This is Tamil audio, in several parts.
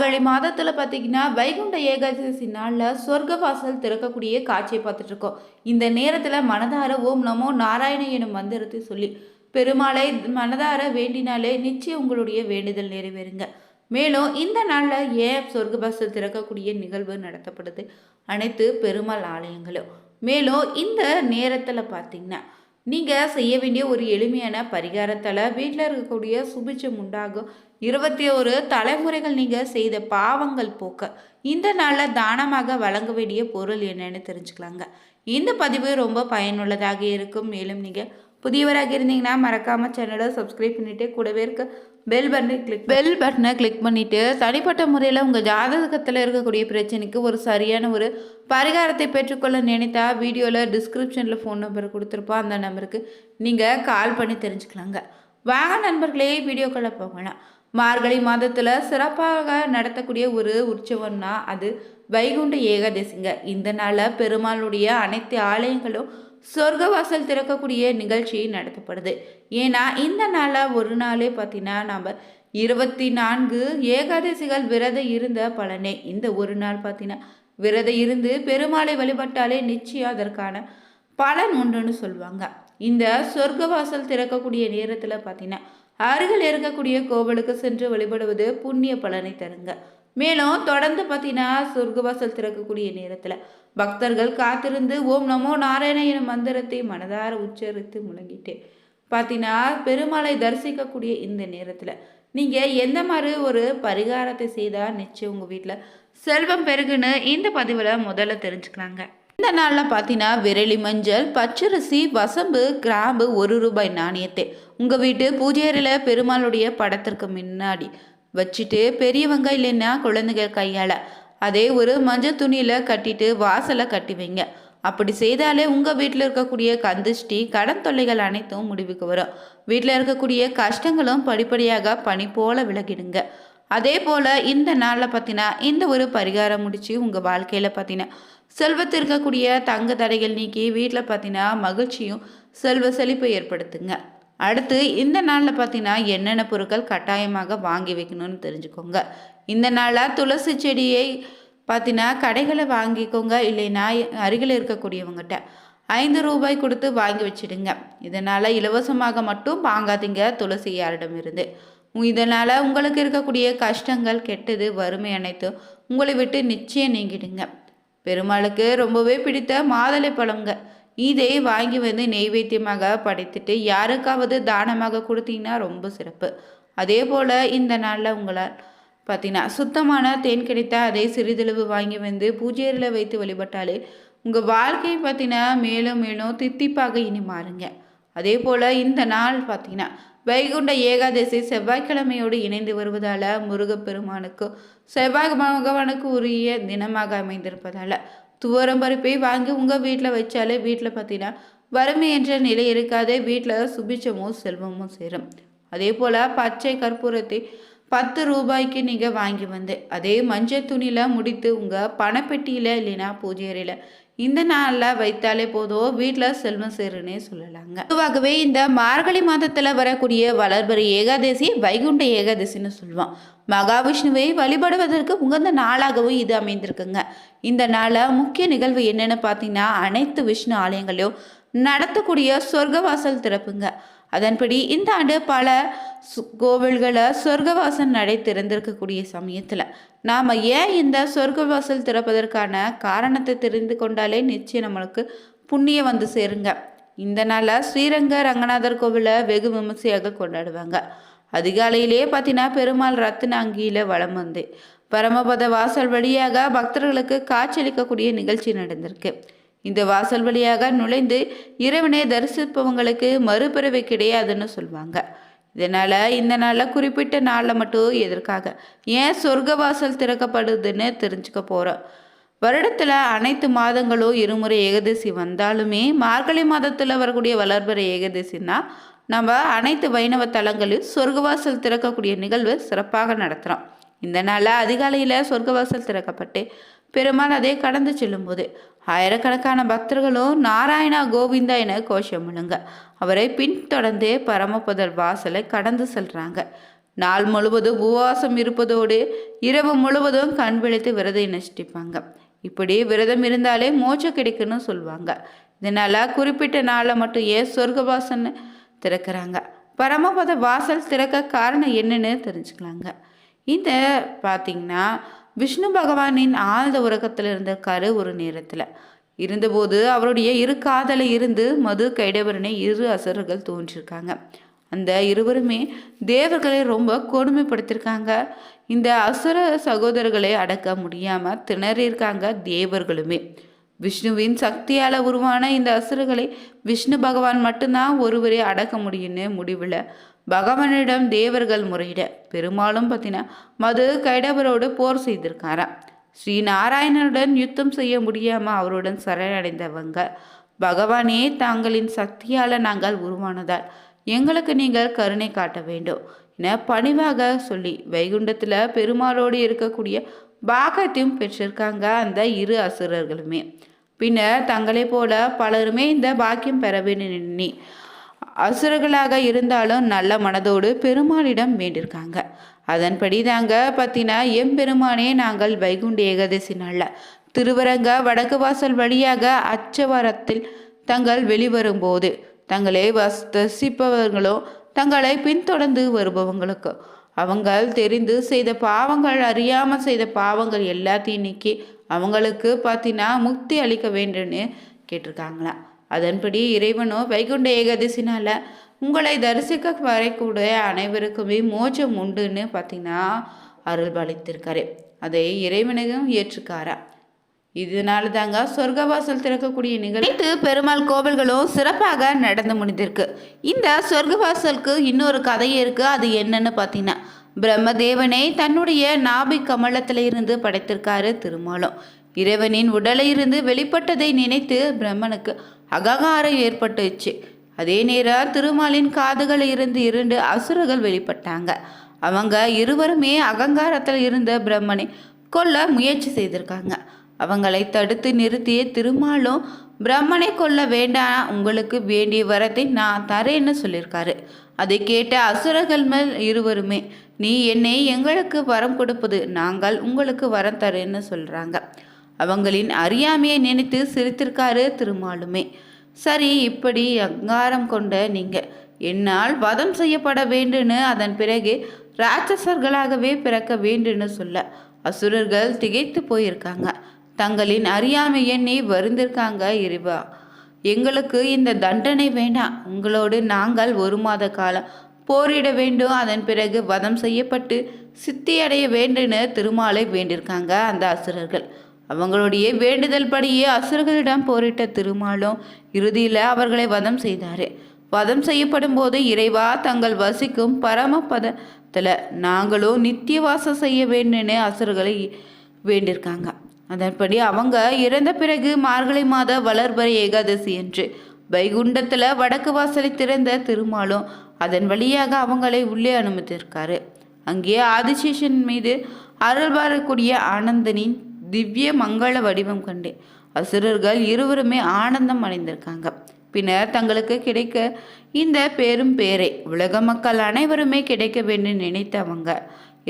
மார்கழி மாதத்தில் பார்த்தீங்கன்னா வைகுண்ட ஏகாதசி நாளில் சொர்க்க வாசல் திறக்கக்கூடிய காட்சியை பார்த்துட்ருக்கோம் இந்த நேரத்தில் மனதார ஓம் நமோ நாராயண எனும் மந்திரத்தை சொல்லி பெருமாளை மனதார வேண்டினாலே நிச்சயம் உங்களுடைய வேண்டுதல் நிறைவேறுங்க. மேலும் இந்த நாளில் ஏன் சொர்க்க வாசல் திறக்கக்கூடிய நிகழ்வு நடத்தப்படுது? அனைத்து பெருமாள் ஆலயங்களும். மேலும் இந்த நேரத்தில் பார்த்தீங்கன்னா நீங்கள் செய்ய வேண்டிய ஒரு எளிமையான பரிகாரத்தில் வீட்டில் இருக்கக்கூடிய சுபிச்சம் உண்டாகும். இருபத்தி ஒரு தலைமுறைகள் நீங்கள் செய்த பாவங்கள் போக்க. இந்த நாளில் தானமாக வழங்க வேண்டிய பொருள் என்னன்னு தெரிஞ்சுக்கலாங்க. இந்த பதிவு ரொம்ப பயனுள்ளதாக இருக்கும். மேலும் நீங்கள் புதியவராக இருந்தீங்கன்னா மறக்காமல் சேனலை சப்ஸ்கிரைப் பண்ணிவிட்டு கூடவே இருக்க பெல் பட்டனை கிளிக் பெல் பட்டனை கிளிக் பண்ணிவிட்டு தனிப்பட்ட முறையில் உங்கள் ஜாதகத்தில் இருக்கக்கூடிய பிரச்சனைக்கு ஒரு சரியான ஒரு பரிகாரத்தை பெற்றுக்கொள்ள நினைத்தா வீடியோவில் டிஸ்கிரிப்ஷனில் ஃபோன் நம்பர் கொடுத்துருப்போம். அந்த நம்பருக்கு நீங்கள் கால் பண்ணி தெரிஞ்சுக்கலாங்க. வாங்க நண்பர்களே வீடியோக்களை போகலாம். மார்கழி மாதத்தில் சிறப்பாக நடத்தக்கூடிய ஒரு உற்சவம்னா அது வைகுண்ட ஏகாதசிங்க. இந்த நாளில் பெருமாளுடைய அனைத்து ஆலயங்களும் சொர்க்கவாசல் திறக்கக்கூடிய நிகழ்ச்சி நடத்தப்படுது. ஏன்னா இந்த நாளில் ஒரு நாளே பார்த்தீங்கன்னா நம்ம இருபத்தி நான்கு ஏகாதசிகள் விரதம் இருந்த பலனே. இந்த ஒரு நாள் பார்த்தீங்கன்னா விரதம் இருந்து பெருமாளை வழிபட்டாலே நிச்சயம் அதற்கான பலன் உண்டுன்னு சொல்லுவாங்க இந்த சொர்க்கவாசல் திறக்கக்கூடிய நேரத்தில் பார்த்தீங்கன்னா அருகில் இருக்கக்கூடிய கோவிலுக்கு சென்று வழிபடுவது புண்ணிய பலனை தருங்க. மேலும் தொடர்ந்து பார்த்தீங்கன்னா சொர்க்கவாசல் திறக்கக்கூடிய நேரத்தில் பக்தர்கள் காத்திருந்து ஓம் நமோ நாராயண மந்திரத்தை மனதார உச்சரித்து முழங்கிட்டு பார்த்தீங்கன்னா பெருமாளை தரிசிக்கக்கூடிய இந்த நேரத்தில் நீங்கள் எந்த மாதிரி ஒரு பரிகாரத்தை செய்தால் நிச்சயம் உங்கள் வீட்டில் செல்வம் பெருகுன்னு இந்த பதிவில் முதல்ல தெரிஞ்சுக்கலாங்க. இந்த நாளில் பார்த்தீங்கன்னா விரலி மஞ்சள் பச்சரிசி வசம்பு கிராம்பு ஒரு ரூபாய் நாணயத்தை. உங்கள் வீட்டு பூஜை அறையில் பெருமாளுடைய படத்திற்கு முன்னாடி வச்சுட்டு பெரியவங்க இல்லைன்னா குழந்தைகள் கையால் அதே ஒரு மஞ்சள் துணியில் கட்டிட்டு வாசலை கட்டி வைங்க. அப்படி செய்தாலே உங்கள் வீட்டில் இருக்கக்கூடிய கந்திஷ்டி கடன் தொல்லைகள் அனைத்தும் முடிவுக்கு வரும். வீட்டில் இருக்கக்கூடிய கஷ்டங்களும் படிப்படியாக பனி போல விலகிடுங்க. அதே போல் இந்த நாளில் பார்த்தீங்கன்னா இந்த ஒரு பரிகாரம் முடித்து உங்கள் வாழ்க்கையில் பார்த்தீங்கன்னா செல்வத்தில் இருக்கக்கூடிய தங்க தடைகள் நீக்கி வீட்டில் பார்த்தீங்கன்னா மகிழ்ச்சியும் செல்வ செழிப்பை ஏற்படுத்துங்க. அடுத்து இந்த நாளில் பார்த்தீங்கன்னா என்னென்ன பொருட்கள் கட்டாயமாக வாங்கி வைக்கணும்னு தெரிஞ்சுக்கோங்க. இந்த நாளில் துளசி செடியை பார்த்தீங்கன்னா கடைகளை வாங்கிக்கோங்க. இல்லைன்னா அருகில் இருக்கக்கூடியவங்ககிட்ட ஐந்து ரூபாய் கொடுத்து வாங்கி வச்சிடுங்க. இதனால் இலவசமாக மட்டும் வாங்காதீங்க துளசி யாரிடம் இருந்து இதனால் உங்களுக்கு இருக்கக்கூடிய கஷ்டங்கள் கெட்டது வறுமை அனைத்தும் உங்களை விட்டு நிச்சயம் நீங்கிடுங்க. பெருமாளுக்கு ரொம்பவே பிடித்த மாதுளை பழங்க. இதை வாங்கி வந்து நெய்வேத்தியமாக படைத்துட்டு யாருக்காவது தானமாக கொடுத்தீங்கன்னா ரொம்ப சிறப்பு. அதே போல் இந்த நாளில் உங்களால் பார்த்தீங்கன்னா சுத்தமான தேன் கிடைத்தா அதை சிறிதளவு வாங்கி வந்து பூஜையில் வைத்து வழிபட்டாலே உங்கள் வாழ்க்கை பார்த்தீங்கன்னா மேலும் மேலும் தித்திப்பாக இனி மாறுங்க. அதே போல் இந்த நாள் பார்த்தீங்கன்னா வைகுண்ட ஏகாதசி செவ்வாய்க்கிழமையோடு இணைந்து வருவதால் முருகப்பெருமானுக்கு செவ்வாய் பகவானுக்கு உரிய தினமாக அமைந்திருப்பதால் துவரம் பருப்பை வாங்கி உங்கள் வீட்டில் வச்சாலே வீட்டில் பார்த்தீங்கன்னா வறுமை என்ற நிலை இருக்காதே. வீட்டில் சுபிச்சமும் செல்வமும் சேரும். அதே போல் பச்சை கற்பூரத்தை பத்து ரூபாய்க்கு நீங்கள் வாங்கி வந்து அதே மஞ்சள் துணியில் முடித்து உங்கள் பணப்பெட்டியில் இல்லைன்னா பூஜை அறையில் இந்த நாளில் வைத்தாலே போதும் வீட்டில் செல்வம் சேருன்னே சொல்லலாங்க. பொதுவாகவே இந்த மார்கழி மாதத்தில் வரக்கூடிய வளர்பறை ஏகாதசி வைகுண்ட ஏகாதசின்னு சொல்லுவோம் மகாவிஷ்ணுவை வழிபடுவதற்கு உகந்த நாளாகவும் இது அமைந்திருக்குங்க. இந்த நாளில் முக்கிய நிகழ்வு என்னென்னு பார்த்தீங்கன்னா அனைத்து விஷ்ணு ஆலயங்களையும் நடத்தக்கூடிய சொர்க்கவாசல் திறப்புங்க. அதன்படி இந்த ஆண்டு பல கோவில்களை சொர்க்கவாசல் நடை திறந்திருக்கக்கூடிய சமயத்தில் நாம் ஏன் இந்த சொர்க்கவாசல் திறப்பதற்கான காரணத்தை தெரிந்து கொண்டாலே நிச்சயம் நம்மளுக்கு புண்ணியம் வந்து சேருங்க. இந்த நாளில் ஸ்ரீரங்க ரங்கநாதர் கோவிலை வெகு விமர்சையாக கொண்டாடுவாங்க. அதிகாலையிலே பார்த்தீங்கன்னா பெருமாள் ரத்தின அங்கியில் வளம் வந்து பரமபத வாசல் வழியாக பக்தர்களுக்கு காட்சியளிக்கக்கூடிய நிகழ்ச்சி நடந்திருக்கு. இந்த வாசல் வழியாக நுழைந்து இறைவனை தரிசிப்பவங்களுக்கு மறுபிறவை கிடையாதுன்னு சொல்லுவாங்க இதனால் இந்த நாளில் குறிப்பிட்ட நாளில் மட்டும் எதற்காக? ஏன் சொர்க்க வாசல் திறக்கப்படுதுன்னு தெரிஞ்சுக்க போகிறோம் வருடத்தில் அனைத்து மாதங்களும் இருமுறை ஏகதசி வந்தாலுமே மார்கழி மாதத்தில் வரக்கூடிய வளர்பிற ஏகதசின்னா நம்ம அனைத்து வைணவ தலங்களில் சொர்க்கவாசல் திறக்கக்கூடிய நிகழ்வு சிறப்பாக நடத்துகிறோம் இந்த நாளில் அதிகாலையில் சொர்க்கவாசல் திறக்கப்பட்டு பெருமாள் அதை கடந்து செல்லும்போது ஆயிரக்கணக்கான பக்தர்களும் நாராயணா கோவிந்தா என கோஷம் முழுங்க அவரை பின்தொடர்ந்தே பரமபதர் வாசலை கடந்து செல்றாங்க. நாள் முழுவதும் உபவாசம் இருப்பதோடு இரவு முழுவதும் கண் விழித்து விரதம் நஷ்டிப்பாங்க இப்படி விரதம் இருந்தாலே மோட்சம் கிடைக்குன்னு சொல்லுவாங்க இதனால் குறிப்பிட்ட நாளில் மட்டும் ஏன் சொர்க்கவாசன்னு திறக்கிறாங்க? பரமபத வாசல் திறக்க காரணம் என்னன்னு தெரிஞ்சுக்கலாங்க. இந்த பார்த்திங்கன்னா விஷ்ணு பகவானின் ஆழ்ந்த உறக்கத்தில் கரு ஒரு நேரத்தில். இருந்தபோது அவருடைய இரு காதல இருந்து மது கைடவரனை இரு அசுரர்கள் தோன்றிருக்காங்க. அந்த இருவருமே தேவர்களை ரொம்ப கொடுமைப்படுத்தியிருக்காங்க இந்த அசுர சகோதரர்களை அடக்க முடியாமல் திணறியிருக்காங்க தேவர்களுமே. விஷ்ணுவின் சக்தியால் உருவான இந்த அசுரர்களை விஷ்ணு பகவான் மட்டும்தான் ஒருவரே அடக்க முடியும்னு முடிவில் பகவானிடம் தேவர்கள் முறையிட பெருமாளும் பார்த்தீங்கன்னா மது கைடவரோடு போர் செய்திருக்காராம் ஸ்ரீ நாராயணனுடன் யுத்தம் செய்ய முடியாமல் அவருடன் சரணடைந்தவங்க. பகவானே தாங்களின் சக்தியால் நாங்கள் உருவானதால் எங்களுக்கு நீங்கள் கருணை காட்ட வேண்டும் என பணிவாக சொல்லி வைகுண்டத்தில் பெருமாளோடு இருக்கக்கூடிய பாகத்தையும் பெற்றிருக்காங்க அந்த இரு அசுரர்களுமே. பின்னர் தங்களைப் போல பலருமே இந்த பாக்கியம் பெற வேண்டும் எண்ணி அசுரர்களாக இருந்தாலும் நல்ல மனதோடு பெருமாளிடம் வேண்டியிருக்காங்க அதன்படி தாங்க பத்தினா எம்பெருமானே நாங்கள் வைகுண்ட ஏகாதசி நாளில் திருவரங்க வடக்கு வாசல் வழியாக அச்சவரத்தில் தங்கள் வெளிவரும்போது தங்களை வசிப்பவர்களோ தங்களை பின்தொடர்ந்து வருபவங்களுக்கு அவங்கள் தெரிந்து செய்த பாவங்கள் அறியாமல் செய்த பாவங்கள் எல்லாத்தையும் நீக்கி அவங்களுக்கு பார்த்தீங்கன்னா முக்தி அளிக்க வேண்டும்னு கேட்டிருக்காங்களாம். அதன்படி இறைவனோ வைகுண்ட ஏகாதசினால உங்களை தரிசிக்க வரக்கூடிய அனைவருக்குமே மோட்சம் உண்டுன்னு பார்த்தீங்கன்னா அருள் பாலித்திருக்காரு அதை இறைவனையும் ஏற்றுக்காரா? இதனால தாங்க சொர்க்கவாசல் திறக்கக்கூடிய நிகழ்ச்சி பெருமாள் கோவில்களும் சிறப்பாக நடந்து முடிந்திருக்கு. இந்த சொர்க்கவாசலுக்கு இன்னொரு கதை இருக்கு. அது என்னன்னு பார்த்தீங்கன்னா பிரம்மதேவனை தன்னுடைய நாபி கமலத்தில் இருந்து படைத்திருக்காரு திருமாலும். இறைவனின் உடலிலிருந்து இருந்து வெளிப்பட்டதை நினைத்து பிரம்மனுக்கு அகங்காரம் ஏற்பட்டுச்சு. அதே நேரம் திருமாலின் காதுகள் இருந்து இரண்டு அசுரர்கள் வெளிப்பட்டாங்க. அவங்க இருவருமே அகங்காரத்தில் இருந்த பிரம்மனை கொல்ல முயற்சி செய்திருக்காங்க. அவங்களை தடுத்து நிறுத்திய திருமாலும் பிரம்மனை கொல்ல வேண்டாம் உங்களுக்கு வேண்டிய வரத்தை நான் தரேன்னு சொல்லியிருக்காரு அதை கேட்ட அசுரர்கள் மேல் இருவருமே நீ என்னை எங்களுக்கு வரம் கொடுப்பது நாங்கள் உங்களுக்கு வரம் தரேன்னு சொல்கிறாங்க அவங்களின் அறியாமையை நினைத்து சிரித்திருக்காரு திருமாலுமே. சரி இப்படி அங்காரம் கொண்ட நீங்கள் என்னால் வதம் செய்யப்பட வேண்டுன்னு அதன் பிறகு ராட்சசர்களாகவே பிறக்க வேண்டுன்னு சொல்ல அசுரர்கள் திகைத்து போயிருக்காங்க. தங்களின் அறியாமை எண்ணி வருந்திருக்காங்க இறைவா. எங்களுக்கு இந்த தண்டனை வேண்டாம். உங்களோடு நாங்கள் ஒரு மாத காலம் போரிட வேண்டும். அதன் பிறகு வதம் செய்யப்பட்டு சித்தியடைய வேண்டுன்னு திருமாலை வேண்டியிருக்காங்க அந்த அசுரர்கள். அவங்களுடைய வேண்டுதல் படியே அசுரர்களிடம் போரிட்ட திருமாலும் இறுதியில் அவர்களை வதம் செய்தார். வதம் செய்யப்படும் போது இறைவா தங்கள் வசிக்கும் பரமபதத்தில் நாங்களும் நித்திய வாசம் செய்ய வேண்டும்னு அசுரர்களை வேண்டியிருக்காங்க. அதன்படி அவங்க இறந்த பிறகு மார்கழி மாத வளர்பறை ஏகாதசி என்று வைகுண்டத்தில் வடக்கு வாசலை திறந்த திருமாலும் அதன் வழியாக அவங்களை உள்ளே அனுமதித்திருக்காரு. அங்கே ஆதிசேஷன் மீது அருள் வரக்கூடிய ஆனந்தனின் திவ்ய மங்கள வடிவம் கண்டு அசுரர்கள் இருவருமே ஆனந்தம் அடைந்திருக்காங்க. பின்னர் தங்களுக்கு கிடைக்க இந்த பேரும் பேரை உலக மக்கள் அனைவருமே கிடைக்க வேண்டும் நினைத்தவங்க.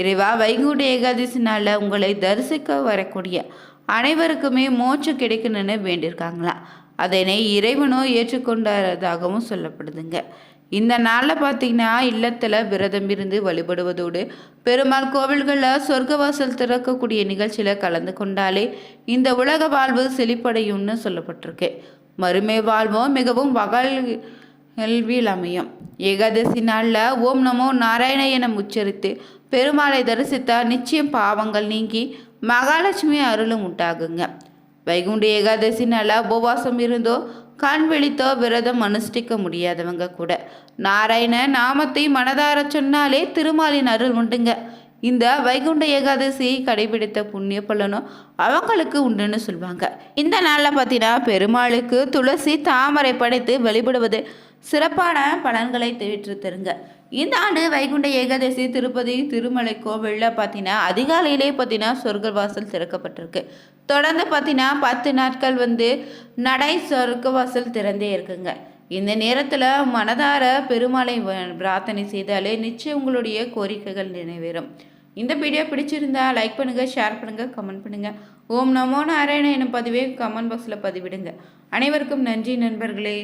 இறைவா வைகுண்ட ஏகாதசி நாளில் உங்களை தரிசிக்க வரக்கூடிய அனைவருக்குமே மோட்சம் கிடைக்கணும்னு வேண்டியிருக்காங்களாம் அதனை இறைவனோ ஏற்றுக்கொண்டதாகவும் சொல்லப்படுதுங்க. இந்த நாளில் பார்த்தீங்கன்னா இல்லத்தில் விரதம் இருந்து வழிபடுவதோடு பெருமாள் கோவில்களில் சொர்க்கவாசல் திறக்கக்கூடிய நிகழ்ச்சியில் கலந்து கொண்டாலே இந்த உலக வாழ்வு செழிப்படையும்னு சொல்லப்பட்டிருக்கு. மறுமை வாழ்வும் மிகவும் வகல் கல்வியில் அமையும். ஏகாதசி நாளில் ஓம் நமோ நாராயண என உச்சரித்து பெருமாளை தரிசித்தால் நிச்சயம் பாவங்கள் நீங்கி மகாலட்சுமி அருளும் உண்டாகுங்க. வைகுண்ட ஏகாதசி நாளில் உபவாசம் இருந்தோ கண் விழித்தோ விரதம் அனுஷ்டிக்க முடியாதவங்க கூட. நாராயண நாமத்தை மனதார சொன்னாலே திருமாலின் அருள் உண்டுங்க. இந்த வைகுண்ட ஏகாதசியை கடைபிடித்த புண்ணிய பலனும் அவங்களுக்கு உண்டுன்னு சொல்லுவாங்க இந்த நாளில் பார்த்தீங்கன்னா பெருமாளுக்கு துளசி தாமரை படைத்து வழிபடுவது சிறப்பான பலன்களை தெரிவித்து தருங்க இந்த ஆண்டு வைகுண்ட ஏகாதசி திருப்பதி திருமலை கோவிலில் பார்த்தீங்கன்னா அதிகாலையிலே பார்த்தீங்கன்னா சொர்க்க வாசல் திறக்கப்பட்டிருக்கு. தொடர்ந்து பார்த்தீங்கன்னா பத்து நாட்கள் வந்து நடை சொர்க்க வாசல் திறந்தே இருக்குங்க. இந்த நேரத்தில் மனதார பெருமாளை பிரார்த்தனை செய்தாலே நிச்சயம் உங்களுடைய கோரிக்கைகள் நிறைவேறும். இந்த வீடியோ பிடிச்சிருந்தா லைக் பண்ணுங்கள் ஷேர் பண்ணுங்கள் கமெண்ட் பண்ணுங்கள் ஓம் நமோ நாராயண எனும் பதிவை கமெண்ட் பாக்ஸில் பதிவிடுங்க. அனைவருக்கும் நன்றி நண்பர்களே.